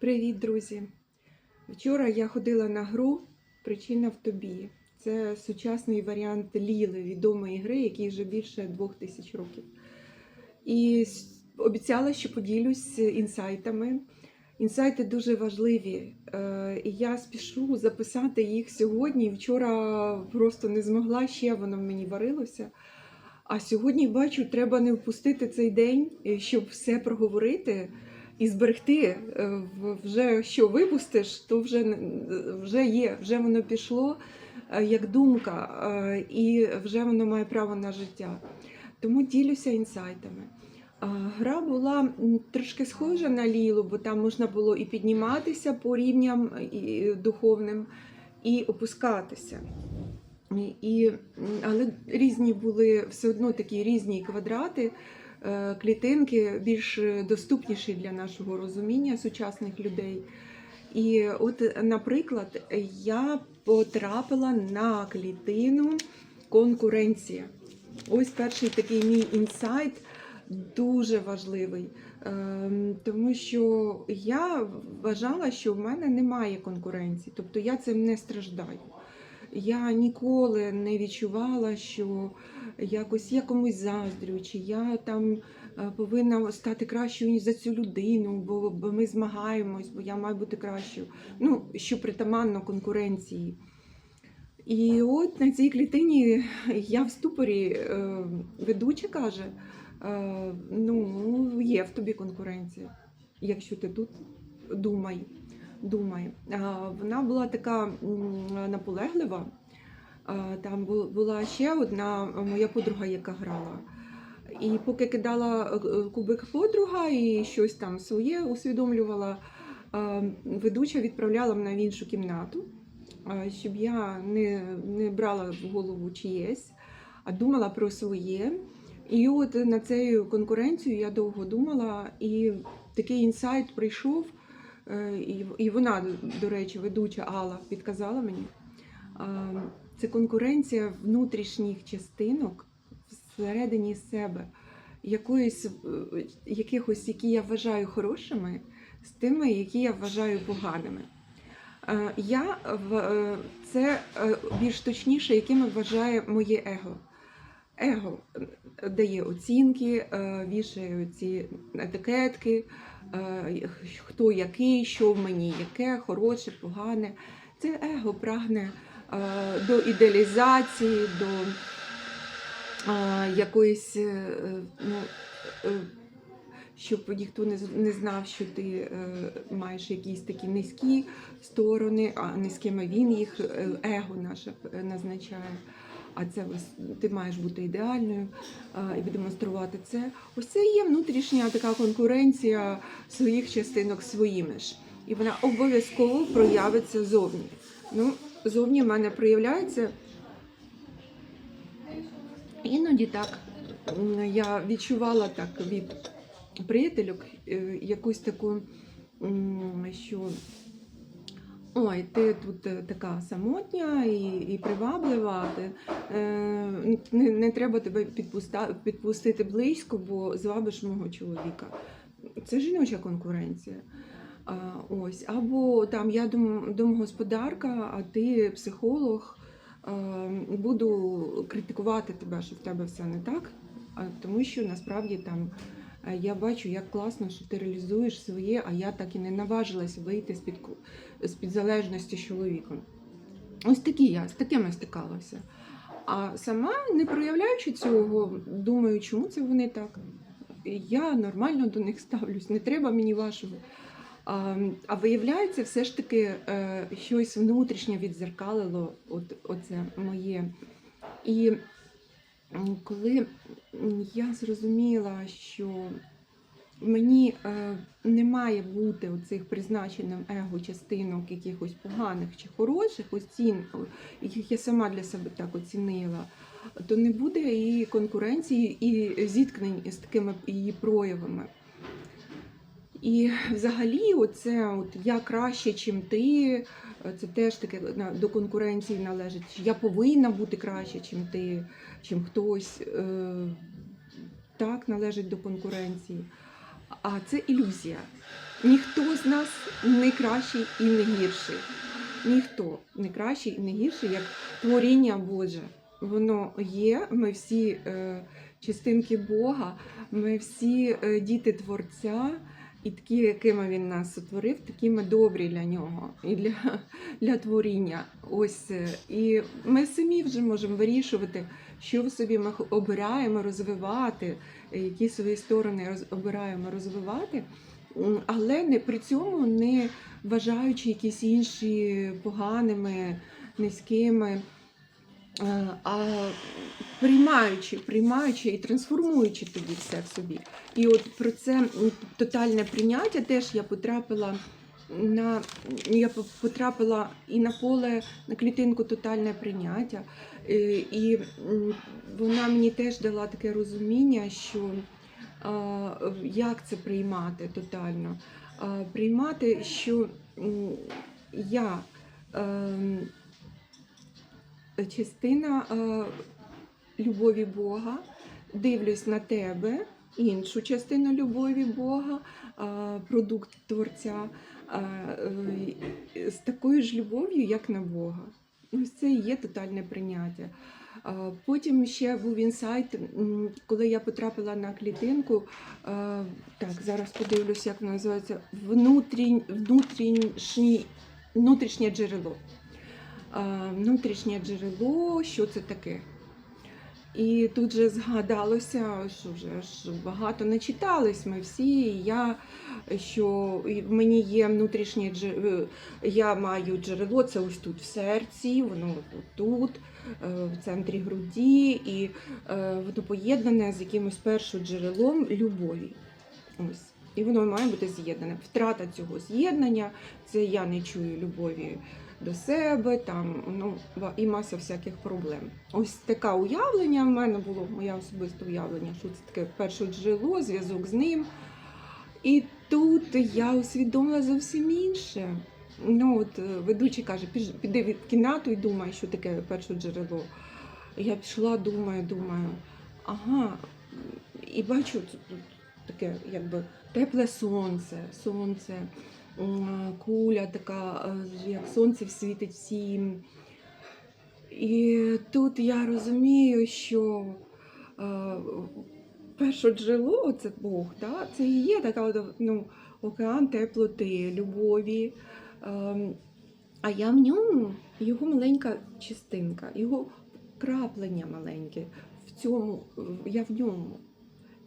Привіт, друзі! Вчора я ходила на гру Причина в тобі. Це сучасний варіант Ліли, відомої гри, якій вже більше двох тисяч років. І обіцяла, що поділюсь інсайтами. Інсайти дуже важливі. е, І я спішу записати їх сьогодні. Вчора просто не змогла, ще воно в мені варилося. А сьогодні бачу, треба не впустити цей день, е, щоб все проговорити і зберегти. Е, Вже що випустиш, то вже, вже є, вже воно пішло е, як думка, е, і вже воно має право на життя. Тому ділюся інсайтами. Гра була трошки схожа на Лілу, бо там можна було і підніматися по рівням духовним, і опускатися. І, але різні були все одно такі різні квадрати, клітинки, більш доступніші для нашого розуміння сучасних людей. І от, наприклад, я потрапила на клітину конкуренція. Ось перший такий мій інсайт дуже важливий, Ем, тому що я вважала, що в мене немає конкуренції, тобто я цим не страждаю. Я ніколи не відчувала, що якось я комусь заздрю, чи я там е, повинна стати кращою за цю людину, бо, бо ми змагаємось, бо я маю бути кращою. Ну, що притаманно конкуренції. І от на цій клітині я в ступорі е, ведуча каже: е, ну, є в тобі конкуренція, якщо ти тут думай. думай. Вона була така наполеглива. Там була ще одна моя подруга, яка грала. І поки кидала е, кубик подруга і щось там своє усвідомлювала, ведуча відправляла мене в іншу кімнату, щоб я не, не брала в голову чиєсь, а думала про своє. І от на цю конкуренцію я довго думала, і такий інсайт прийшов. е, і вона, до речі, ведуча Алла підказала мені. Це конкуренція внутрішніх частинок всередині себе, якоїсь, е, якихось, які я вважаю хорошими, з тими, які я вважаю поганими. Е, Я е, це більш точніше, якими вважає моє его. Его дає оцінки, вішає ці етикетки, хто який, що в мені яке, хороше, погане. Це его прагне до ідеалізації, до е, якоїсь, е, ну, е, щоб ніхто не, знав, що ти е, маєш якісь такі низькі сторони, а низькими він їх е, его наше е, назначає. А це ти маєш бути ідеальною а, і демонструвати це. Ось це є внутрішня така конкуренція своїх частинок своїми ж. І вона обов'язково проявиться зовні. Ну, зовні в мене проявляється іноді так. Я відчувала так від приятелюк е, якусь таку, що ой, ти тут е, така самотня і, і приваблива. Ти, е, не, не треба тебе підпуста, підпустити близько, бо звабиш мого чоловіка. Це жіноча конкуренція. Ось. Або там я домогосподарка, а ти психолог. Буду критикувати тебе, що в тебе все не так, тому що насправді там е, я бачу, як класно, що ти реалізуєш своє, а я так і не наважилася вийти з-під, з-під залежності з чоловіком. Ось такі я з такими стикалася. А сама, не проявляючи цього, думаю, чому це вони так? Я нормально до них ставлюсь, не треба мені вашого. А, виявляється, все ж таки е, щось внутрішнє відзеркалило от, оце моє. І коли я зрозуміла, що мені е, не має бути оцих призначеним его частинок якихось поганих чи хороших оцін, яких я сама для себе так оцінила, то не буде і конкуренції, і зіткнень з такими її проявами. І взагалі, оце от я краще, чим ти, це теж таке до конкуренції належить. Я повинна бути краще, чим ти, чим хтось. Е, Так, належить до конкуренції. А це ілюзія. Ніхто з нас не кращий і не гірший. Ніхто не кращий і не гірший, як творіння Боже. Воно є, ми всі е, частинки Бога, ми всі е, діти Творця, і такі, якими він нас сотворив, такі ми добрі для нього і для, для творіння. Ось е, і ми самі вже можемо вирішувати, що в собі ми обираємо розвивати, які свої сторони роз, обираємо розвивати, але не при цьому не вважаючи якісь інші поганими, низькими. Е, А приймаючи, приймаючи і трансформуючи тоді все в собі. І от про це тотальне прийняття теж я потрапила на я потрапила і на поле на клітинку тотальне прийняття. Е, І вона мені теж дала таке розуміння, що як це приймати тотально. Приймати, що я ем, частина е, любові Бога, дивлюсь на тебе, іншу частину любові Бога, е, продукт Творця, е, з такою ж любов'ю, як на Бога. Ось це і є тотальне прийняття. Потім ще був інсайт, коли я потрапила на клітинку. Так, зараз подивлюсь, як називається внутрішнє джерело. Внутрішнє джерело, що це таке? І тут же згадалося, що вже ж багато начитались ми всі. і Я що мені є внутрішнє джерело, я маю джерело, це ось тут в серці, воно тут, е, в центрі груді, і е, воно поєднане з якимось першим джерелом любові. Ось. І воно має бути з'єднане. Втрата цього з'єднання це я не чую любові до себе, там ну і маса всяких проблем. Ось таке уявлення в мене було моє особисте уявлення, що це таке перше джерело, зв'язок з ним. І тут я усвідомила зовсім інше. Ну, от е, ведучий каже, «Піж- піди від кімнату і думай, що таке перше джерело. Я пішла, думаю, думаю, ага, і бачу тут, таке, якби тепле сонце, сонце, куля така, е, як сонце світить всім. І тут я розумію, що е, перше джерело це Бог, да? це і є така ну, океан теплоти, любові. Ем, а я в ньому його маленька частинка, його краплення маленьке. В цьому я в ньому.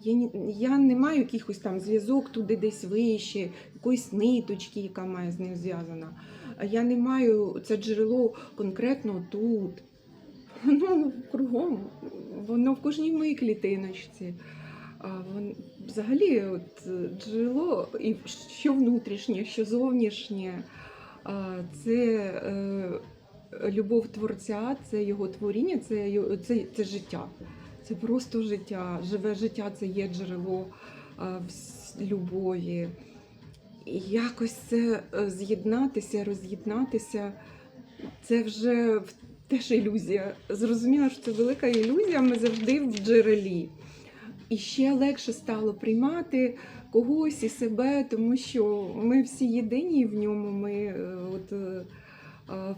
Я, я не маю якихось там зв'язок туди десь вище, якоїсь ниточки, яка має з ним зв'язана. Я не маю це джерело конкретно тут. Воно кругом, воно в кожній моїй клітиночці. А вон, взагалі, от, джерело, і що внутрішнє, що зовнішнє, це е, любов творця, це його творіння, це, це, це життя. Це просто життя. Живе життя це є джерело любові. І якось це е, з'єднатися, роз'єднатися, це вже теж ілюзія. Зрозуміла, що це велика ілюзія, ми завжди в джерелі. І ще легше стало приймати когось і себе, тому що ми всі єдині в ньому. Ми е, от, е,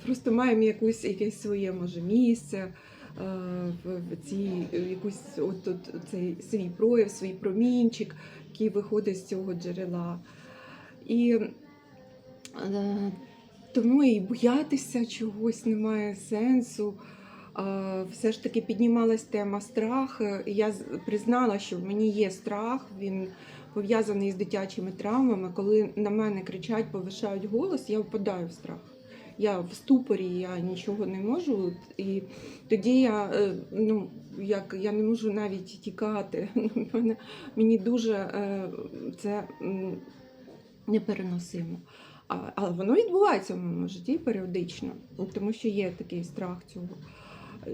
просто маємо якусь, якесь своє може, місце е, в, в якусь от, от, цей свій прояв, свій промінчик, який виходить з цього джерела. І е, тому і боятися чогось немає сенсу. Е, Все ж таки піднімалась тема страх. Е, Я признала, що в мені є страх, він пов'язаний з дитячими травмами. Коли на мене кричать, повишають голос, я впадаю в страх. Я в ступорі, я нічого не можу. І тоді я, е, ну, як, я не можу навіть тікати. Мені дуже е, це непереносимо. Але воно відбувається в моєму житті періодично, тому що є такий страх цього.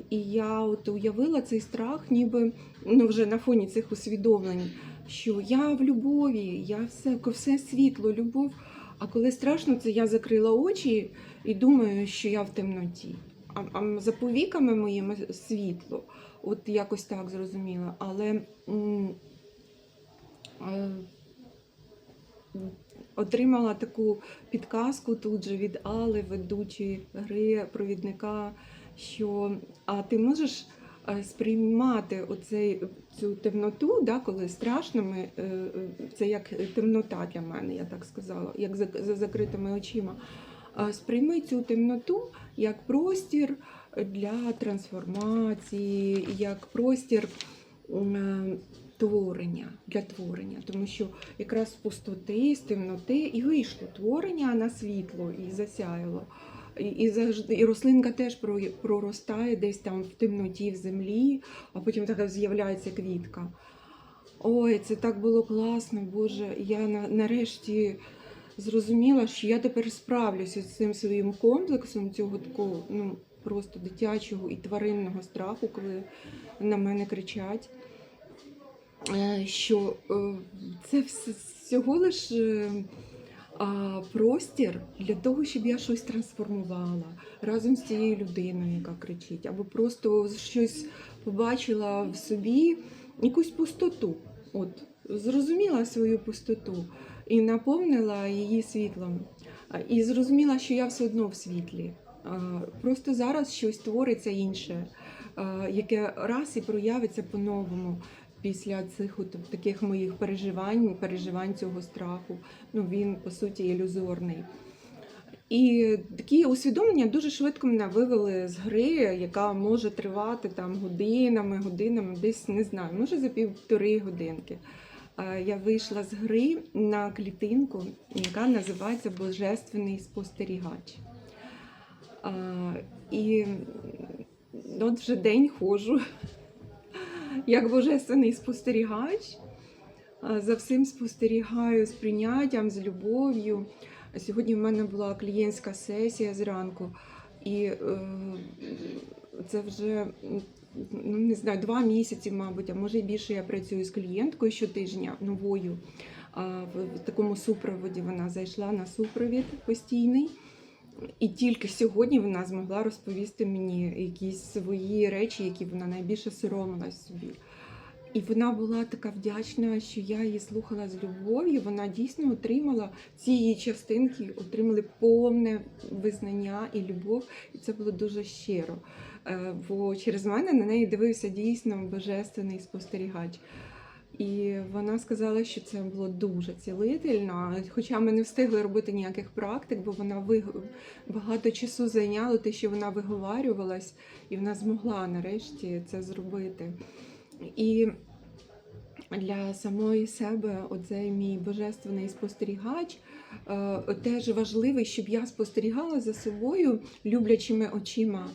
І я от уявила цей страх, ніби ну, вже на фоні цих усвідомлень, що я в любові, я все, все світло, любов. А коли страшно, це я закрила очі і думаю, що я в темноті. За повіками моїми світло. От якось так зрозуміла. Але е, отримала таку підказку тут же від Али, ведучої гри, провідника, що а ти можеш е, сприймати оцей, цю темноту, да, коли страшно, ми, е, це як темнота для мене, я так сказала, як за, за закритими очима. Сприйми цю темноту як простір для трансформації, як простір е, творення, для творення, тому що якраз з пустоти, з темноти і вийшло творення на світло і засяяло. І, і завжди і рослинка теж проростає десь там в темноті, в землі, а потім така з'являється квітка. Ой, це так було класно, Боже. Я на, нарешті зрозуміла, що я тепер справлюся з цим своїм комплексом цього такого, ну просто дитячого і тваринного страху, коли на мене кричать. Е, Що е, це вс- всього лиш е, простір для того, щоб я щось трансформувала разом з цією людиною, яка кричить, або просто щось побачила в собі, якусь пустоту. От, зрозуміла свою пустоту і наповнила її світлом. І зрозуміла, що я все одно в світлі. Просто зараз щось твориться інше, яке раз і проявиться по-новому після цих от таких моїх переживань, переживань цього страху. Ну він по суті ілюзорний. І такі усвідомлення дуже швидко мене вивели з гри, яка може тривати там годинами, годинами, десь не знаю, може за півтори годинки. Я вийшла з гри на клітинку, яка називається Божественний спостерігач. І от вже день ходжу як божественний спостерігач. За всім спостерігаю з прийняттям, з любов'ю. Сьогодні в мене була клієнтська сесія зранку, і е, це вже ну, не знаю, два місяці, мабуть, а може і більше я працюю з клієнткою щотижня новою. В такому супроводі вона зайшла на супровід постійний. І тільки сьогодні вона змогла розповісти мені якісь свої речі, які вона найбільше соромилась собі. І вона була така вдячна, що я її слухала з любов'ю. Вона дійсно отримала ці її частинки, отримали повне визнання і любов, і це було дуже щиро. Е, Бо через мене на неї дивився дійсно божественний спостерігач. І вона сказала, що це було дуже цілительно. Хоча ми не встигли робити ніяких практик, бо вона виг- багато часу зайняло те, що вона виговарювалась, і вона змогла нарешті це зробити. І для самої себе оцей мій божественний спостерігач е, теж важливий, щоб я спостерігала за собою люблячими очима,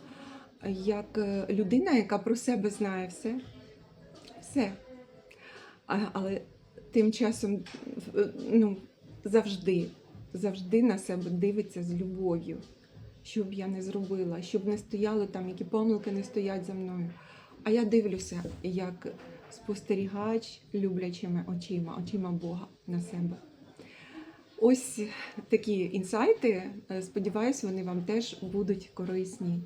як е, людина, яка про себе знає все. Все. А, але тим часом е, ну, завжди, завжди на себе дивиться з любов'ю, що б я не зробила, щоб не стояло там, які помилки не стоять за мною. А я дивлюся як спостерігач люблячими очима, очима Бога на себе. Ось такі інсайти. Е, Сподіваюсь, вони вам теж будуть корисні.